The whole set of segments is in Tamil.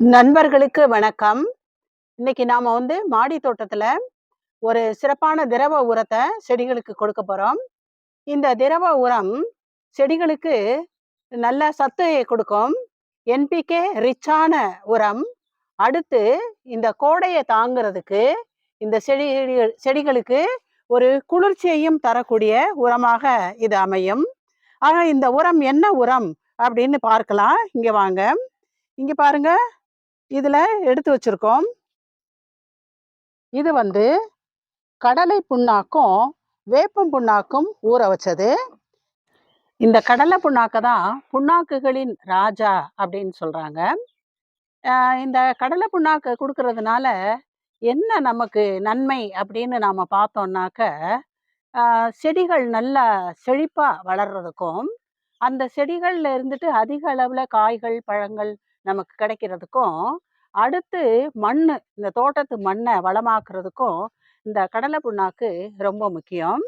நண்பர்களுக்கு வணக்கம். இன்னைக்கு நாம வந்து மாடி தோட்டத்துல ஒரு சிறப்பான திரவ உரத்தை செடிகளுக்கு கொடுக்க போறோம். இந்த திரவ உரம் செடிகளுக்கு நல்ல சத்து கொடுக்கும். என்பிகே ரிச்சான உரம். அடுத்து இந்த கோடையை தாங்கிறதுக்கு இந்த செடி செடிகளுக்கு ஒரு குளிர்ச்சியையும் தரக்கூடிய உரமாக இது அமையும். ஆக இந்த உரம் என்ன உரம்? அப்படின்னு பார்க்கலாம். இங்கே வாங்க. இங்கே பாருங்க. இதில் எடுத்து வச்சுருக்கோம். இது வந்து கடலை புண்ணாக்கும் வேப்பம் புண்ணாக்கும் ஊற வச்சது. இந்த கடலை புண்ணாக்க தான் புண்ணாக்குகளின் ராஜா அப்படின்னு சொல்கிறாங்க இந்த கடலை புண்ணாக்கு கொடுக்கறதுனால என்ன நமக்கு நன்மை அப்படின்னு நாம் பார்த்தோம்னாக்க செடிகள் நல்லா செழிப்பாக வளர்றதுக்கும் அந்த செடிகளில் இருந்துட்டு அதிக அளவில் காய்கள் பழங்கள் நமக்கு கிடைக்கிறதுக்கும் அடுத்து மண் இந்த தோட்டத்து மண்ணை வளமாக்குறதுக்கும் இந்த கடலை புண்ணாக்கு ரொம்ப முக்கியம்.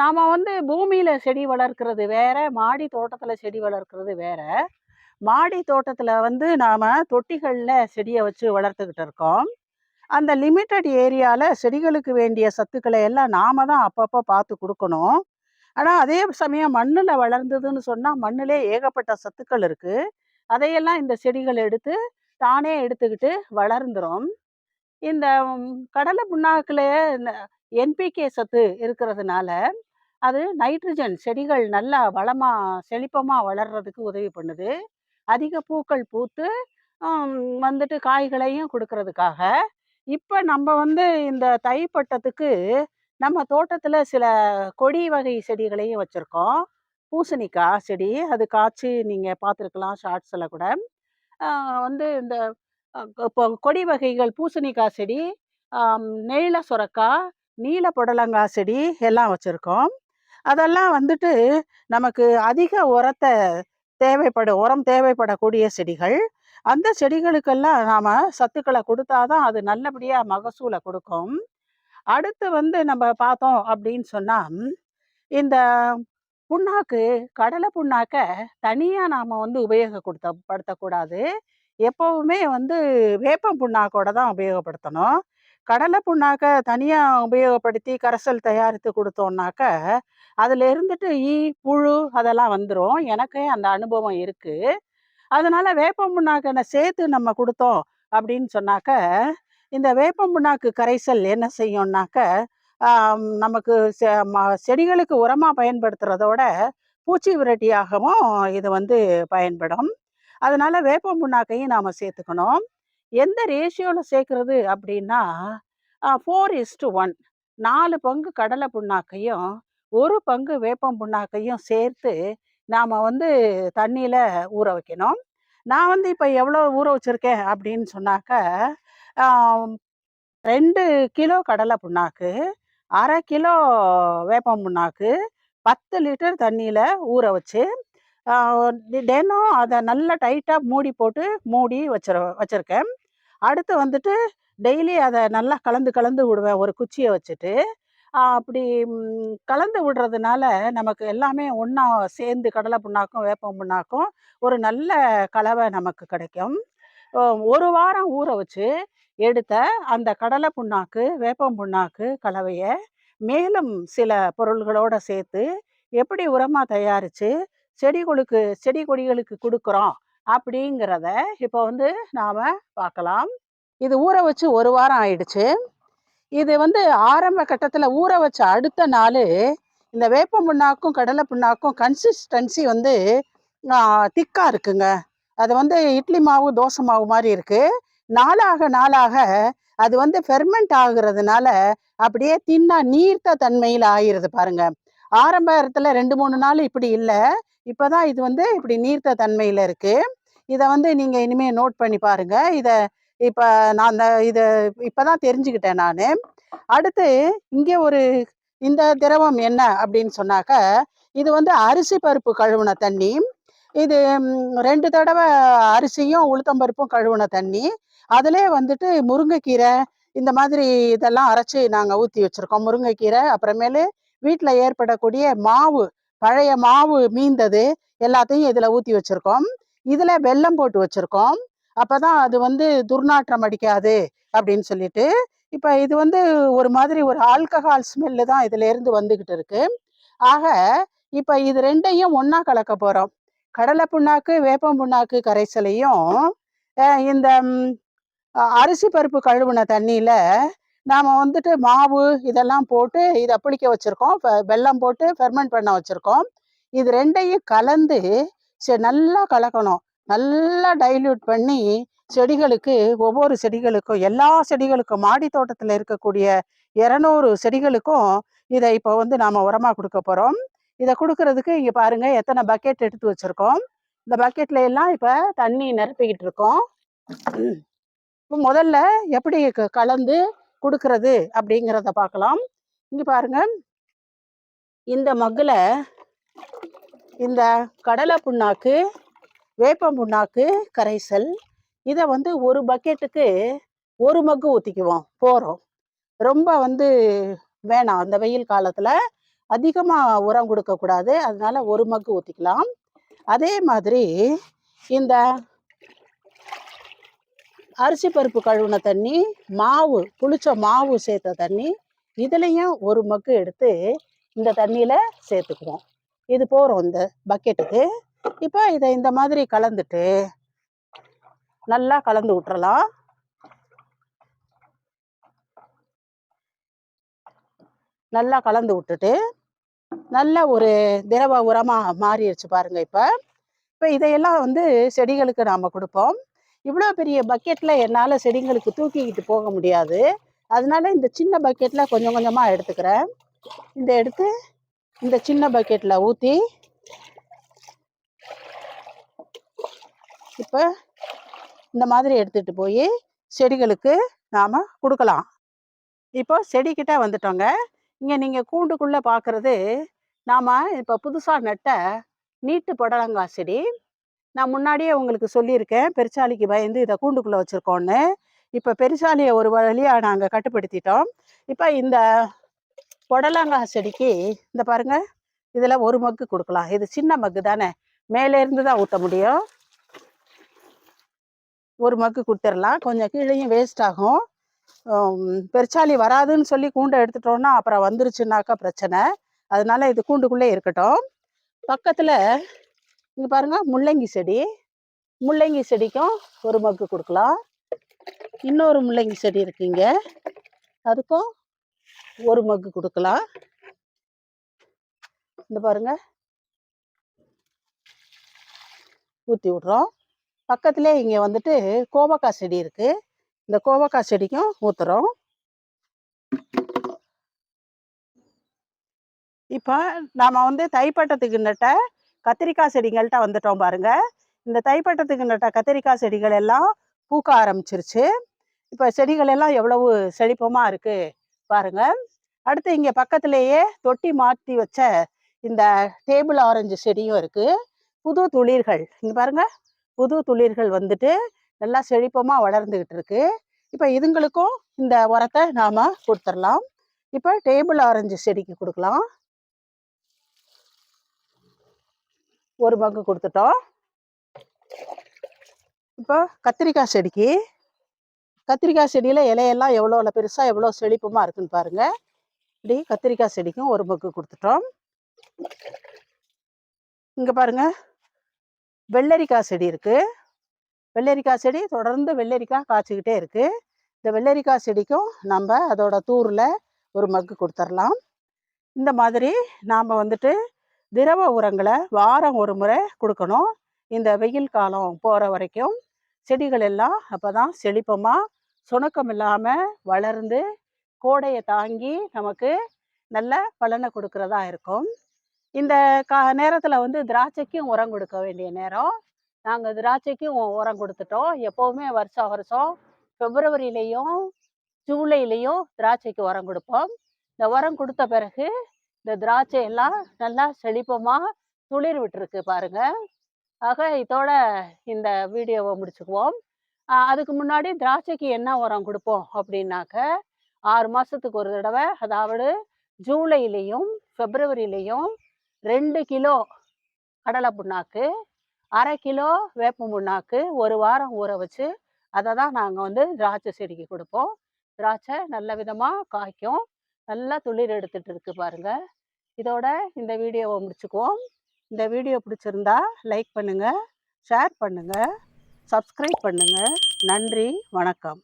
நாம் வந்து பூமியில் செடி வளர்க்குறது வேற மாடி தோட்டத்தில் செடி வளர்க்குறது வேற. மாடி தோட்டத்தில் வந்து நாம் தொட்டிகளில் செடியை வச்சு வளர்த்துக்கிட்டு இருக்கோம். அந்த லிமிட்டட் ஏரியாவில் செடிகளுக்கு வேண்டிய சத்துக்களை எல்லாம் நாம தான் அப்பப்போ பார்த்து கொடுக்கணும். ஆனால் அதே சமயம் மண்ணில் வளர்ந்ததுன்னு சொன்னால் மண்ணிலே ஏகப்பட்ட சத்துக்கள் இருக்குது அதையெல்லாம் இந்த செடிகள் எடுத்து தானே எடுத்துக்கிட்டு வளர்ந்துரும். இந்த கடலை புண்ணாக்கில் இந்த என்பிகே சத்து இருக்கிறதுனால அது நைட்ரஜன் செடிகள் நல்லா வளமாக செழிப்பமாக வளர்றதுக்கு உதவி பண்ணுது. அதிக பூக்கள் பூத்து வந்துட்டு காய்களையும் கொடுக்கறதுக்காக. இப்போ நம்ம வந்து இந்த தைப்பட்டத்துக்கு நம்ம தோட்டத்தில் சில கொடி வகை செடிகளையும் வச்சுருக்கோம். பூசணிக்காய் செடி அது காய்ச்சி நீங்கள் பார்த்துருக்கலாம் ஷார்ட்ஸில் கூட. வந்து இந்த இப்போ கொடி வகைகள் பூசணிக்காய் செடி நெயில நெய்ல சுரக்காய் நீல புடலங்காய் செடி எல்லாம் வச்சுருக்கோம். அதெல்லாம் வந்துட்டு நமக்கு அதிக உரத்தை தேவைப்படும் உரம் தேவைப்படக்கூடிய செடிகள். அந்த செடிகளுக்கெல்லாம் நாம் சத்துக்களை கொடுத்தாதான் அது நல்லபடியாக மகசூலை கொடுக்கும். அடுத்து வந்து நம்ம பார்த்தோம் அப்படின்னு சொன்னால் இந்த புண்ணாக்கு கடலை புண்ணாக்க தனியாக நாம் வந்து உபயோகப்படுத்த படுத்தக்கூடாது. எப்பவுமே வந்து வேப்பம் புண்ணாக்கோட தான் உபயோகப்படுத்தணும். கடலை புண்ணாக்க தனியாக உபயோகப்படுத்தி கரைசல் தயாரித்து கொடுத்தோம்னாக்க அதில் இருந்துட்டு ஈ புழு அதெல்லாம் வந்துடும் எனக்கே அந்த அனுபவம் இருக்குது அதனால் வேப்பம் புண்ணாக்கனை சேர்த்து நம்ம கொடுத்தோம் அப்படின்னு சொன்னாக்க இந்த வேப்பம் புண்ணாக்கு கரைசல் என்ன செய்யும்னாக்க நமக்கு ம- செடிகளுக்கு உரமாக பயன்படுத்துறதோட பூச்சி விரட்டியாகவும் இது வந்து பயன்படும். அதனால வேப்பம் புண்ணாக்கையும் நாம் சேர்த்துக்கணும். எந்த ரேஷியோவில் சேர்க்குறது அப்படின்னா ஃபோர் இஸ்டு ஒன் நாலு பங்கு கடலை புண்ணாக்கையும் ஒரு பங்கு வேப்பம் புண்ணாக்கையும் சேர்த்து நாம் வந்து தண்ணியில் ஊற வைக்கணும். நான் வந்து இப்போ எவ்வளோ ஊற வச்சிருக்கேன் அப்படின்னு சொன்னாக்க ரெண்டு கிலோ கடலை புண்ணாக்கு அரை கிலோ வேப்பம் புண்ணாக்கு பத்து லிட்டர் தண்ணியில் ஊற வச்சு தினம் அதை நல்லா டைட்டாக மூடி போட்டு மூடி வச்சிரு வச்சுருக்கேன். அடுத்து வந்துட்டு டெய்லி அதை நல்லா கலந்து கலந்து விடுவேன். ஒரு குச்சியை வச்சுட்டு. அப்படி கலந்து விடுறதுனால நமக்கு எல்லாமே ஒன்றா சேர்ந்து கடலை புண்ணாக்கும் வேப்பம் புண்ணாக்கும் ஒரு நல்ல கலவை நமக்கு கிடைக்கும். ஒரு வாரம் ஊற வச்சு எடுத்த அந்த கடலை புண்ணாக்கு வேப்பம் புண்ணாக்கு கலவையை மேலும் சில பொருள்களோட சேர்த்து எப்படி உரமாக தயாரித்து செடிகளுக்கு செடி கொடிகளுக்கு கொடுக்குறோம் அப்படிங்கிறத இப்போ வந்து நாம் பார்க்கலாம். இது ஊற வச்சு ஒரு வாரம் ஆயிடுச்சு. இது வந்து ஆரம்ப கட்டத்தில் ஊற வச்ச அடுத்த நாள் இந்த வேப்ப புண்ணாக்கும் கடலை புண்ணாக்கும் கன்சிஸ்டன்சி வந்து திக்காக இருக்குங்க. அது வந்து இட்லி மாவு தோசை மாவு மாதிரி இருக்குது நாளாக நாளாக அது வந்து ஃபெர்மெண்ட் ஆகுறதுனால அப்படியே தின்னா நீர்த்த தன்மையில் ஆயிடுது பாருங்க. ஆரம்பத்தில் ரெண்டு மூணு நாள் இப்படி இல்லை. இப்போதான் இது வந்து இப்படி நீர்த்த தன்மையில் இருக்கு. இதை வந்து நீங்க இனிமே நோட் பண்ணி பாருங்க. இதை இப்போ நான் அந்த இதை இப்பதான் தெரிஞ்சுக்கிட்டேன் நான். அடுத்து இங்கே ஒரு இந்த திரவம் என்ன அப்படின்னு சொன்னாக்க இது வந்து அரிசி பருப்பு கழுவுன தண்ணி. இது ரெண்டு தடவை அரிசியும் உளுத்தம்பருப்பும் கழுவுன தண்ணி. அதிலே வந்துட்டு முருங்கைக்கீரை இந்த மாதிரி இதெல்லாம் அரைச்சி நாங்கள் ஊற்றி வச்சுருக்கோம். முருங்கைக்கீரை அப்புறமேலு வீட்டில் ஏற்படக்கூடிய மாவு பழைய மாவு மீந்தது எல்லாத்தையும் இதில் ஊற்றி வச்சுருக்கோம். இதில் வெல்லம் போட்டு வச்சுருக்கோம். அப்போ தான் அது வந்து துர்நாற்றம் அடிக்காது அப்படின்னு சொல்லிட்டு இப்போ இது வந்து ஒரு மாதிரி ஒரு ஆல்கஹால் ஸ்மெல்லு தான் இதுலேருந்து வந்துக்கிட்டு இருக்கு. ஆக இப்போ இது ரெண்டையும் ஒன்றா கலக்க போகிறோம் கடலை புண்ணாக்கு வேப்பம் புண்ணாக்கு கரைசலையும் இந்த அரிசி பருப்பு கழுவுன தண்ணியில் நாம் வந்துட்டு மாவு இதெல்லாம் போட்டு இதை புளிக்க வச்சுருக்கோம். வெல்லம் போட்டு ஃபெர்மெண்ட் பண்ண வச்சுருக்கோம். இது ரெண்டையும் கலந்து சரி நல்லா கலக்கணும். நல்லா டைல்யூட் பண்ணி செடிகளுக்கு ஒவ்வொரு செடிகளுக்கும் எல்லா செடிகளுக்கும் மாடி தோட்டத்தில் இருக்கக்கூடிய இரநூறு செடிகளுக்கும் இதை இப்போ வந்து நாம் உரமாக கொடுக்க போகிறோம் இதை கொடுக்கறதுக்கு இங்கே பாருங்கள் எத்தனை பக்கெட் எடுத்து வச்சுருக்கோம். இந்த பக்கெட்ல எல்லாம் இப்போ தண்ணி நிரப்பிக்கிட்டு இருக்கோம். இப்போ முதல்ல எப்படி க- கலந்து கொடுக்கறது அப்படிங்கிறத பார்க்கலாம் இங்கே பாருங்க. இந்த மக்கில் இந்த கடலை புண்ணாக்கு வேப்பம் புண்ணாக்கு கரைசல் இதை வந்து ஒரு பக்கெட்டுக்கு ஒரு மக்கு ஊற்றிக்குவோம் போகிறோம் ரொம்ப வந்து வேணாம். அந்த வெயில் காலத்தில் அதிகமாக உரம் கொடுக்கக்கூடாது. அதனால ஒரு மக்கு ஊற்றிக்கலாம் அதே மாதிரி இந்த அரிசி பருப்பு கழுவுன தண்ணி மாவு புளிச்ச மாவு சேர்த்த தண்ணி இதுலேயும் ஒரு மக்கு எடுத்து இந்த தண்ணியில் சேர்த்துக்குவோம். இது போகிறோம் இந்த பக்கெட்டுக்கு இப்போ இதை இந்த மாதிரி கலந்துட்டு நல்லா கலந்து விட்டுறலாம் நல்லா கலந்து விட்டுட்டு நல்ல ஒரு திரவ உரமாக மாறிடுச்சு பாருங்கள் இப்போ. இப்போ இதையெல்லாம் வந்து செடிகளுக்கு நாம் கொடுப்போம். இவ்வளோ பெரிய பக்கெட்டில் என்னால் செடிங்களுக்கு தூக்கிக்கிட்டு போக முடியாது. அதனால இந்த சின்ன பக்கெட்டில் கொஞ்சம் கொஞ்சமாக எடுத்துக்கிறேன். இந்த எடுத்து இந்த சின்ன பக்கெட்டில் ஊற்றி இப்போ இந்த மாதிரி எடுத்துகிட்டு போய் செடிகளுக்கு நாம் கொடுக்கலாம். இப்போ செடிக்கிட்ட வந்துட்டோங்க. இங்கே நீங்கள் கூண்டுக்குள்ளே பார்க்குறது நாம் இப்போ புதுசாக நட்ட நீட்டு புடலங்காய் செடி. நான் முன்னாடியே உங்களுக்கு சொல்லியிருக்கேன். பெருச்சாலிக்கு பயந்து இதை கூண்டுக்குள்ளே வச்சிருக்கோன்னு. இப்போ பெருச்சாலியை ஒரு வழியாக நாங்கள் கட்டுப்படுத்திட்டோம். இப்போ இந்த புடலங்காய் செடிக்கு இந்த பாருங்கள் இதில் ஒரு மக்கு கொடுக்கலாம். இது சின்ன மக்கு தானே. மேலே இருந்து தான் ஊற்ற முடியும். ஒரு மக்கு கொடுத்துடலாம். கொஞ்சம் கீழேயும் வேஸ்ட் ஆகும். பெருச்சாலி வராதுன்னு சொல்லி கூண்டை எடுத்துட்டோம்னா அப்புறம் வந்துருச்சுனாக்கா பிரச்சனை. அதனால இது கூண்டுக்குள்ளே இருக்கட்டும். பக்கத்தில் இங்கே பாருங்க முள்ளங்கி செடி. முள்ளங்கி செடிக்கும் ஒரு மக்கு கொடுக்கலாம். இன்னொரு முள்ளங்கி செடி இருக்குங்க அதுக்கும் ஒரு மக்கு கொடுக்கலாம். இந்த பாருங்க. ஊற்றி விட்றோம். பக்கத்துலேயே இங்கே வந்துட்டு கோவக்காய் செடி இருக்கு. இந்த கோவக்காய் செடிக்கும் ஊத்துறோம். இப்போ நாம வந்து தைப்பட்டத்துக்கு நட்ட கத்திரிக்காய் செடிகள்கிட்ட வந்துட்டோம் பாருங்க. இந்த தைப்பட்டத்துக்கு நட்ட கத்திரிக்காய் செடிகள் எல்லாம் பூக்க ஆரம்பிச்சிருச்சு. இப்போ செடிகள் எல்லாம் எவ்வளவு செழிப்பமாக இருக்குது பாருங்க. அடுத்து இங்கே பக்கத்திலேயே தொட்டி மாற்றி வச்ச இந்த டேபிள் ஆரஞ்சு செடியும் இருக்குது புது துளிர்கள் இங்கே பாருங்க. புது துளிர்கள் வந்துட்டு நல்லா செழிப்பமாக வளர்ந்துக்கிட்டு இருக்கு. இப்போ இதுங்களுக்கும் இந்த உரத்தை நாம் கொடுத்துடலாம். இப்போ டேபிள் ஆரஞ்சு செடிக்கு கொடுக்கலாம். ஒரு மக்கு கொடுத்துட்டோம். இப்போ கத்திரிக்காய் செடிக்கு கத்திரிக்காய் செடியில் இலையெல்லாம் எவ்வளோ பெருசாக எவ்வளோ செழிப்புமா இருக்குன்னு பாருங்கள் இப்படி கத்திரிக்காய் செடிக்கும் ஒரு மக்கு கொடுத்துட்டோம். இங்கே பாருங்க. வெள்ளரிக்காய் செடி இருக்குது வெள்ளரிக்காய் செடி தொடர்ந்து வெள்ளரிக்காய் காய்ச்சிக்கிட்டே இருக்குது இந்த வெள்ளரிக்காய் செடிக்கும் நம்ம அதோட தூரில் ஒரு மக்கு கொடுத்துடலாம் இந்த மாதிரி நாம் வந்துட்டு திரவ உரங்களை வாரம் ஒரு முறை கொடுக்கணும். இந்த வெயில் காலம் போகிற வரைக்கும் செடிகள் எல்லாம் அப்போ தான் செழிப்பமாக சுணக்கம் இல்லாமல் வளர்ந்து கோடையை தாங்கி நமக்கு நல்ல பலனை கொடுக்கறதா இருக்கும். இந்த கா நேரத்தில் வந்து திராட்சைக்கும் உரம் கொடுக்க வேண்டிய நேரம். நாங்கள் திராட்சைக்கும் உரம் கொடுத்துட்டோம். எப்போவுமே வருஷம் வருஷம் பிப்ரவரியிலையும் ஜூலையிலையும் திராட்சைக்கு உரம் கொடுப்போம். இந்த உரம் கொடுத்த பிறகு இந்த திராட்சை எல்லாம் நல்லா செழிப்பமாக துளிர் விட்டுருக்கு பாருங்க. ஆக இதோட இந்த வீடியோவை முடிச்சுக்குவோம். அதுக்கு முன்னாடி திராட்சைக்கு என்ன உரம் கொடுப்போம் அப்படின்னாக்க ஆறு மாதத்துக்கு ஒரு தடவை அதாவது ஜூலையிலையும் பிப்ரவரியிலையும் ரெண்டு கிலோ கடலை புண்ணாக்கு அரை கிலோ வேப்ப முன்னாக்கு ஒரு வாரம் ஊற வச்சு அதை தான் நாங்கள் வந்து திராட்சை செடிக்கு கொடுப்போம். திராட்சை நல்ல விதமாக காய்க்கும். நல்லா துளிர் எடுத்துட்டு இருக்கு பாருங்க. இதோட இந்த வீடியோவை முடிச்சுக்குவோம். இந்த வீடியோ பிடிச்சிருந்தா லைக் பண்ணுங்கள் ஷேர் பண்ணுங்கள் சப்ஸ்கிரைப் பண்ணுங்கள் நன்றி வணக்கம்.